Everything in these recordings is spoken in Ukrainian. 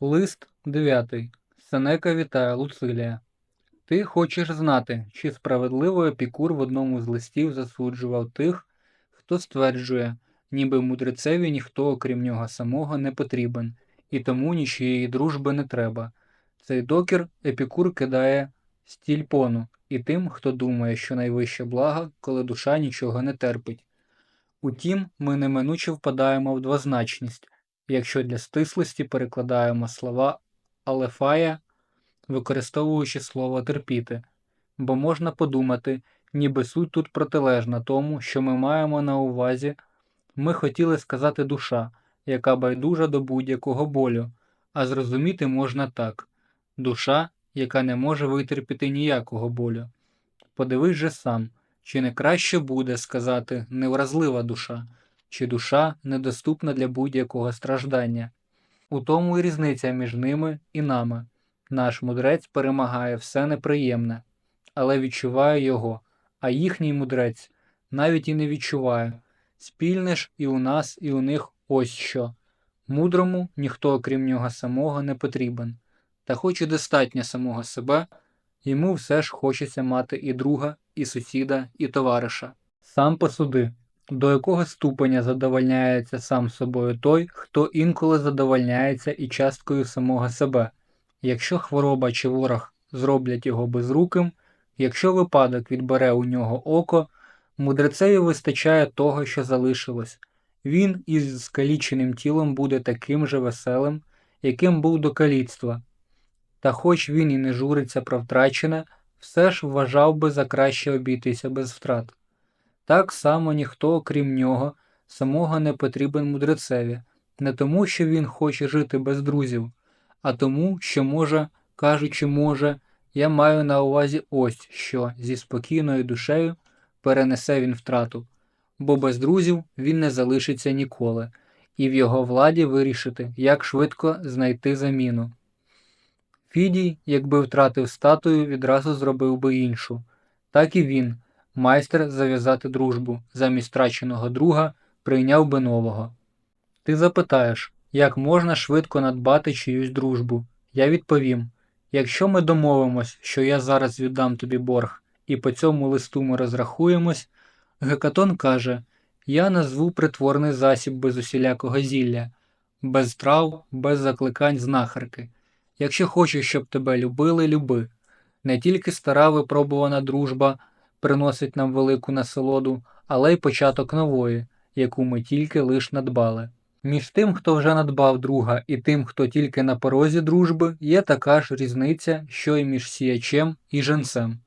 Лист 9. Сенека вітає Луцилія. Ти хочеш знати, чи справедливо Епікур в одному з листів засуджував тих, хто стверджує, ніби мудрецеві ніхто, окрім нього самого, не потрібен, і тому нічиєї дружби не треба. Цей докір Епікур кидає стільпону і тим, хто думає, що найвище благо, коли душа нічого не терпить. Утім, ми неминуче впадаємо в двозначність, якщо для стислості перекладаємо слова алефая, використовуючи слово терпіти, бо можна подумати, ніби суть тут протилежна тому, що ми маємо на увазі, ми хотіли сказати душа, яка байдужа до будь-якого болю, а зрозуміти можна так душа, яка не може витерпіти ніякого болю. Подивись же сам, чи не краще буде сказати невразлива душа, чи душа недоступна для будь-якого страждання. У тому і різниця між ними і нами. Наш мудрець перемагає все неприємне, але відчуває його, а їхній мудрець навіть і не відчуває. Спільне ж і у нас, і у них ось що. Мудрому ніхто, окрім нього самого, не потрібен. Та хоч і достатньо самого себе, йому все ж хочеться мати і друга, і сусіда, і товариша. Сам посуди, до якого ступеня задовольняється сам собою той, хто інколи задовольняється і часткою самого себе. Якщо хвороба чи ворог зроблять його безруким, якщо випадок відбере у нього око, мудрецеві вистачає того, що залишилось. Він із скаліченим тілом буде таким же веселим, яким був до каліцтва. Та хоч він і не журиться про втрачене, все ж вважав би за краще обійтися без втрат. Так само ніхто, окрім нього, самого не потрібен мудрецеві, не тому, що він хоче жити без друзів, а тому, що може, кажучи, може, я маю на увазі ось що зі спокійною душею перенесе він втрату, бо без друзів він не залишиться ніколи, і в його владі вирішити, як швидко знайти заміну. Фідій, якби втратив статую, відразу зробив би іншу, так і він, майстер зав'язати дружбу, замість втраченого друга прийняв би нового. Ти запитаєш, як можна швидко надбати чиюсь дружбу? Я відповім: якщо ми домовимось, що я зараз віддам тобі борг, і по цьому листу ми розрахуємось, Гекатон каже: Я назву притворний засіб без усілякого зілля, без трав, без закликань знахарки. Якщо хочеш, щоб тебе любили, люби. Не тільки стара випробувана дружба приносить нам велику насолоду, але й початок нової, яку ми тільки лиш надбали. Між тим, хто вже надбав друга, і тим, хто тільки на порозі дружби, є така ж різниця, що й між сіячем і женцем.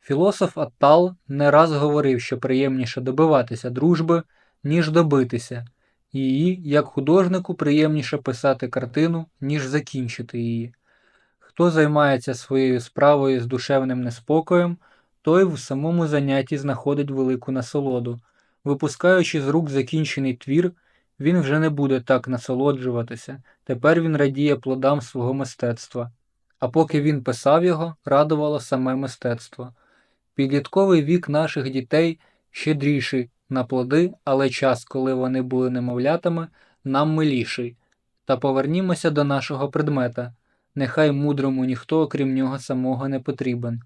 Філософ Аттал не раз говорив, що приємніше добиватися дружби, ніж добитися, її, як художнику, приємніше писати картину, ніж закінчити її. Хто займається своєю справою з душевним неспокоєм, той в самому занятті знаходить велику насолоду. Випускаючи з рук закінчений твір, він вже не буде так насолоджуватися, тепер він радіє плодам свого мистецтва. А поки він писав його, радувало саме мистецтво. Підлітковий вік наших дітей щедріший на плоди, але час, коли вони були немовлятами, нам миліший. Та повернімося до нашого предмета. Нехай мудрому ніхто, окрім нього самого, не потрібен.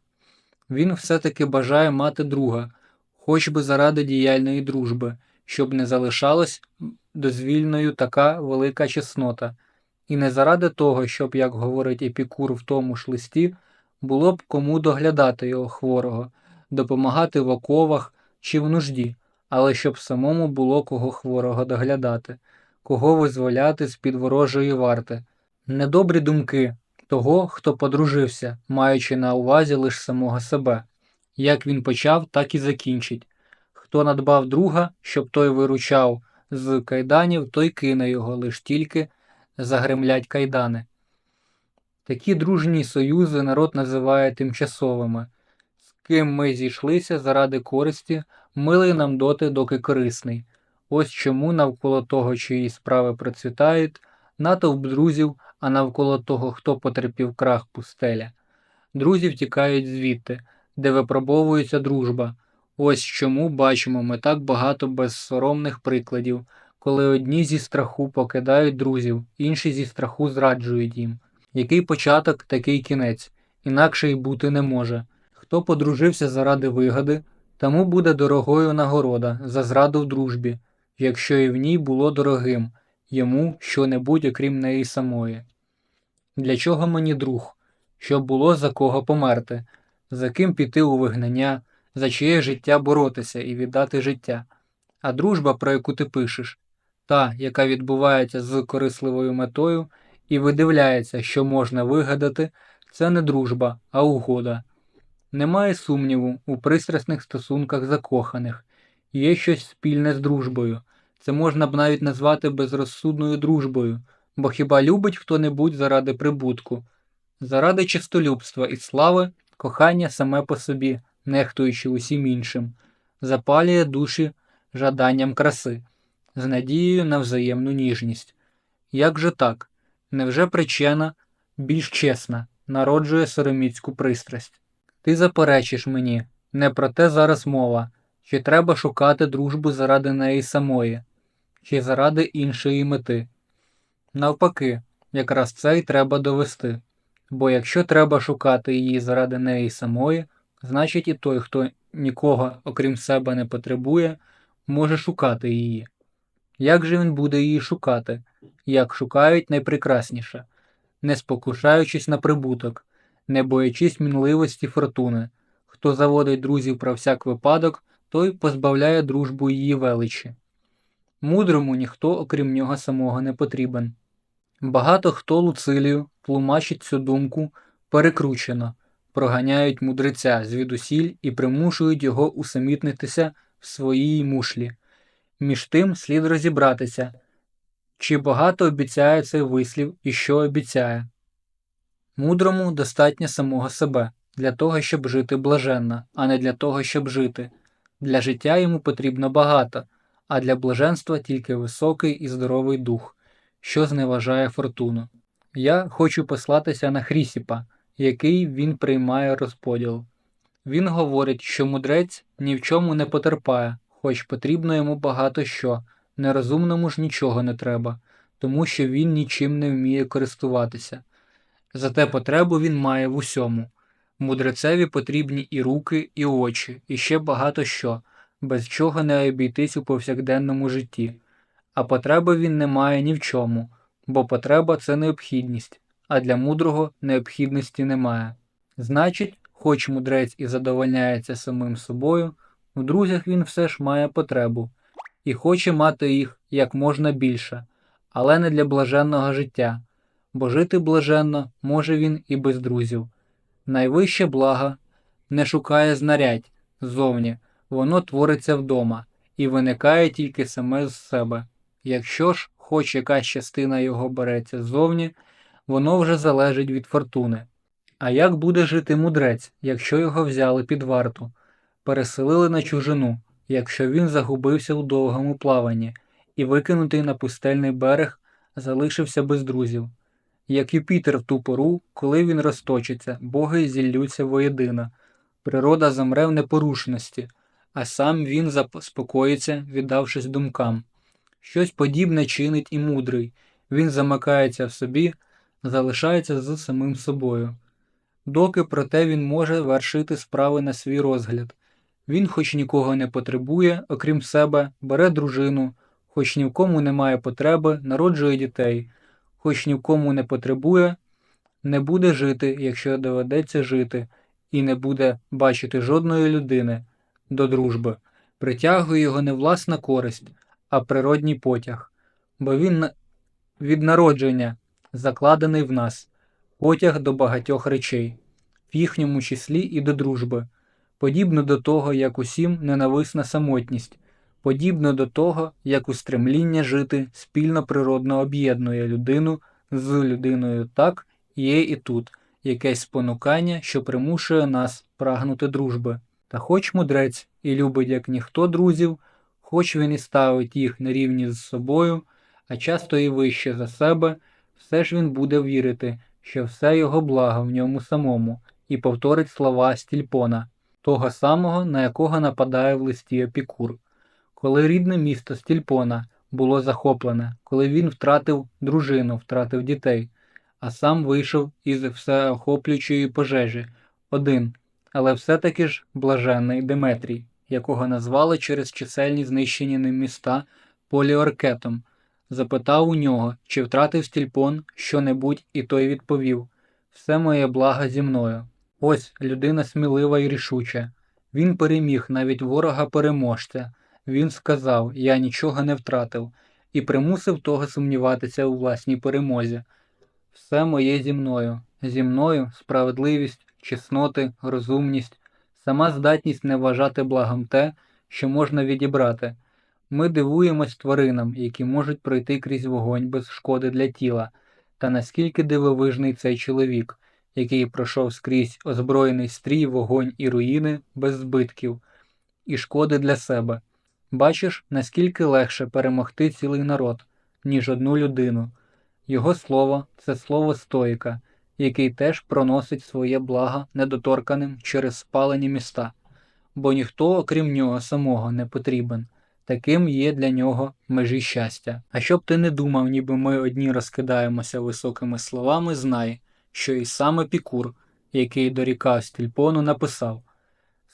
Він все-таки бажає мати друга, хоч би заради діяльної дружби, щоб не залишалась дозвільною така велика чеснота, і не заради того, щоб, як говорить Епікур в тому ж листі, було б кому доглядати його хворого, допомагати в оковах чи в нужді, але щоб самому було кого хворого доглядати, кого визволяти з під ворожої варти. Недобрі думки того, хто подружився, маючи на увазі лише самого себе. Як він почав, так і закінчить. Хто надбав друга, щоб той виручав з кайданів, той кине його лиш тільки загремлять кайдани. Такі дружні союзи народ називає тимчасовими, з ким ми зійшлися заради користі, милий нам доти, доки корисний. Ось чому навколо того, чиї справи процвітають, натовп друзів, а навколо того, хто потерпів крах пустеля. Друзі втікають звідти, де випробовується дружба. Ось чому бачимо ми так багато безсоромних прикладів, коли одні зі страху покидають друзів, інші зі страху зраджують їм. Який початок, такий кінець, інакше й бути не може. Хто подружився заради вигоди, тому буде дорогою нагорода за зраду в дружбі, якщо і в ній було дорогим йому що-небудь окрім неї самої. Для чого мені друг? Щоб було за кого померти, за ким піти у вигнання, за чиє життя боротися і віддати життя. А дружба, про яку ти пишеш, та, яка відбувається з корисливою метою і видивляється, що можна вигадати, це не дружба, а угода. Немає сумніву у пристрасних стосунках закоханих, є щось спільне з дружбою. Це можна б навіть назвати безрозсудною дружбою, бо хіба любить хто-небудь заради прибутку, заради чистолюбства і слави, кохання саме по собі, нехтуючи усім іншим, запалює душі жаданням краси, з надією на взаємну ніжність. Як же так? Невже причина більш чесна, народжує сороміцьку пристрасть? Ти заперечиш мені, не про те зараз мова, чи треба шукати дружбу заради неї самої, чи заради іншої мети. Навпаки, якраз це й треба довести. Бо якщо треба шукати її заради неї самої, значить і той, хто нікого, окрім себе, не потребує, може шукати її. Як же він буде її шукати, як шукають найпрекрасніше, не спокушаючись на прибуток, не боячись мінливості фортуни, хто заводить друзів про всяк випадок, той позбавляє дружбу її величі. Мудрому ніхто, окрім нього самого, не потрібен. Багато хто Луцилію тлумачить цю думку перекручено, проганяють мудреця звідусіль і примушують його усамітнитися в своїй мушлі. Між тим слід розібратися, чи багато обіцяє цей вислів і що обіцяє. Мудрому достатньо самого себе для того, щоб жити блаженно, а не для того, щоб жити. Для життя йому потрібно багато, а для блаженства тільки високий і здоровий дух, що зневажає фортуну. Я хочу послатися на Хрісіпа, який він приймає розподіл. Він говорить, що мудрець ні в чому не потерпає, хоч потрібно йому багато що, нерозумному ж нічого не треба, тому що він нічим не вміє користуватися. Зате потребу він має в усьому. Мудрецеві потрібні і руки, і очі, і ще багато що, без чого не обійтись у повсякденному житті. А потреби він не має ні в чому, бо потреба це необхідність, а для мудрого необхідності немає. Значить, хоч мудрець і задовольняється самим собою, в друзях він все ж має потребу і хоче мати їх як можна більше, але не для блаженного життя, бо жити блаженно може він і без друзів. Найвище благо не шукає знарядь ззовні, воно твориться вдома і виникає тільки саме з себе. Якщо ж хоч якась частина його береться ззовні, воно вже залежить від фортуни. А як буде жити мудрець, якщо його взяли під варту, переселили на чужину, якщо він загубився у довгому плаванні і викинутий на пустельний берег, залишився без друзів? Як Юпітер в ту пору, коли він розточиться, боги зіллються воєдино, природа замре в непорушності, а сам він заспокоїться, віддавшись думкам. Щось подібне чинить і мудрий, він замикається в собі, залишається з самим собою. Доки проте він може вершити справи на свій розгляд. Він, хоч нікого не потребує, окрім себе, бере дружину, хоч ні в кому немає потреби, народжує дітей, хоч ні в кому не потребує, не буде жити, якщо доведеться жити, і не буде бачити жодної людини до дружби, притягує його не власна користь, а природній потяг, бо він від народження закладений в нас, потяг до багатьох речей, в їхньому числі і до дружби, подібно до того, як усім ненависна самотність, подібно до того, як устремління жити спільно природно об'єднує людину з людиною так, є і тут якесь спонукання, що примушує нас прагнути дружби. Та хоч мудрець і любить як ніхто друзів, хоч він і ставить їх на рівні з собою, а часто і вище за себе, все ж він буде вірити, що все його благо в ньому самому, і повторить слова Стільпона, того самого, на якого нападає в листі Епікур. Коли рідне місто Стільпона було захоплене, коли він втратив дружину, втратив дітей, а сам вийшов із всеохоплюючої пожежі один, але все-таки ж блаженний Деметрій, якого назвали через чисельні знищені ним міста поліоркетом, запитав у нього, чи втратив стільпон що-небудь, і той відповів Все моє благо зі мною. Ось людина смілива і рішуча. Він переміг навіть ворога переможця. Він сказав: Я нічого не втратив, і примусив того сумніватися у власній перемозі. Все моє зі мною, зі мною справедливість, чесноти, розумність, сама здатність не вважати благом те, що можна відібрати. Ми дивуємось тваринам, які можуть пройти крізь вогонь без шкоди для тіла, та наскільки дивовижний цей чоловік, який пройшов скрізь озброєний стрій, вогонь і руїни без збитків і шкоди для себе. Бачиш, наскільки легше перемогти цілий народ, ніж одну людину. Його слово це слово стоїка, який теж проносить своє благо недоторканим через спалені міста, бо ніхто, окрім нього самого, не потрібен. Таким є для нього межі щастя. А щоб ти не думав, ніби ми одні розкидаємося високими словами, знай, що і сам Епікур, який дорікав стільпону, написав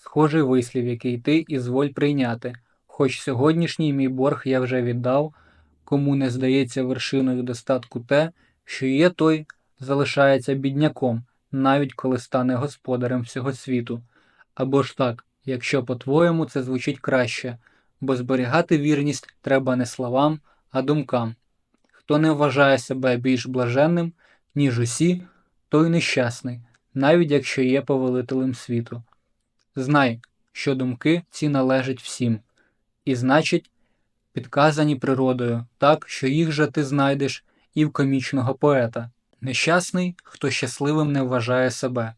схожий вислів, який ти ізволь прийняти, хоч сьогоднішній мій борг я вже віддав, кому не здається вершиною достатку те, що є той залишається бідняком, навіть коли стане господарем всього світу. Або ж так, якщо по-твоєму це звучить краще, бо зберігати вірність треба не словам, а думкам. Хто не вважає себе більш блаженним, ніж усі, той нещасний, навіть якщо є повелителем світу. Знай, що думки ці належать всім, і значить, підказані природою, так, що їх же ти знайдеш і в комічного поета. Нещасний, хто щасливим не вважає себе.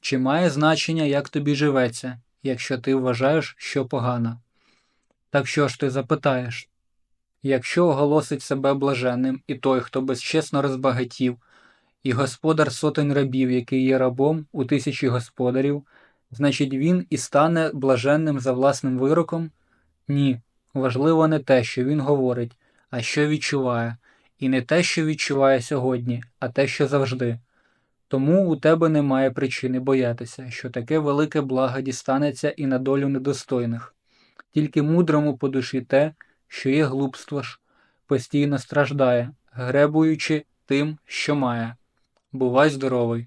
Чи має значення, як тобі живеться, якщо ти вважаєш, що погано? Так що ж ти запитаєш? Якщо оголосить себе блаженним і той, хто безчесно розбагатів, і господар сотень рабів, який є рабом у тисячі господарів, значить він і стане блаженним за власним вироком? Ні, важливо не те, що він говорить, а що відчуває, і не те, що відчуває сьогодні, а те, що завжди. Тому у тебе немає причини боятися, що таке велике благо дістанеться і на долю недостойних. Тільки мудрому по душі те, що є глупство ж, постійно страждає, гребуючи тим, що має. Бувай здоровий!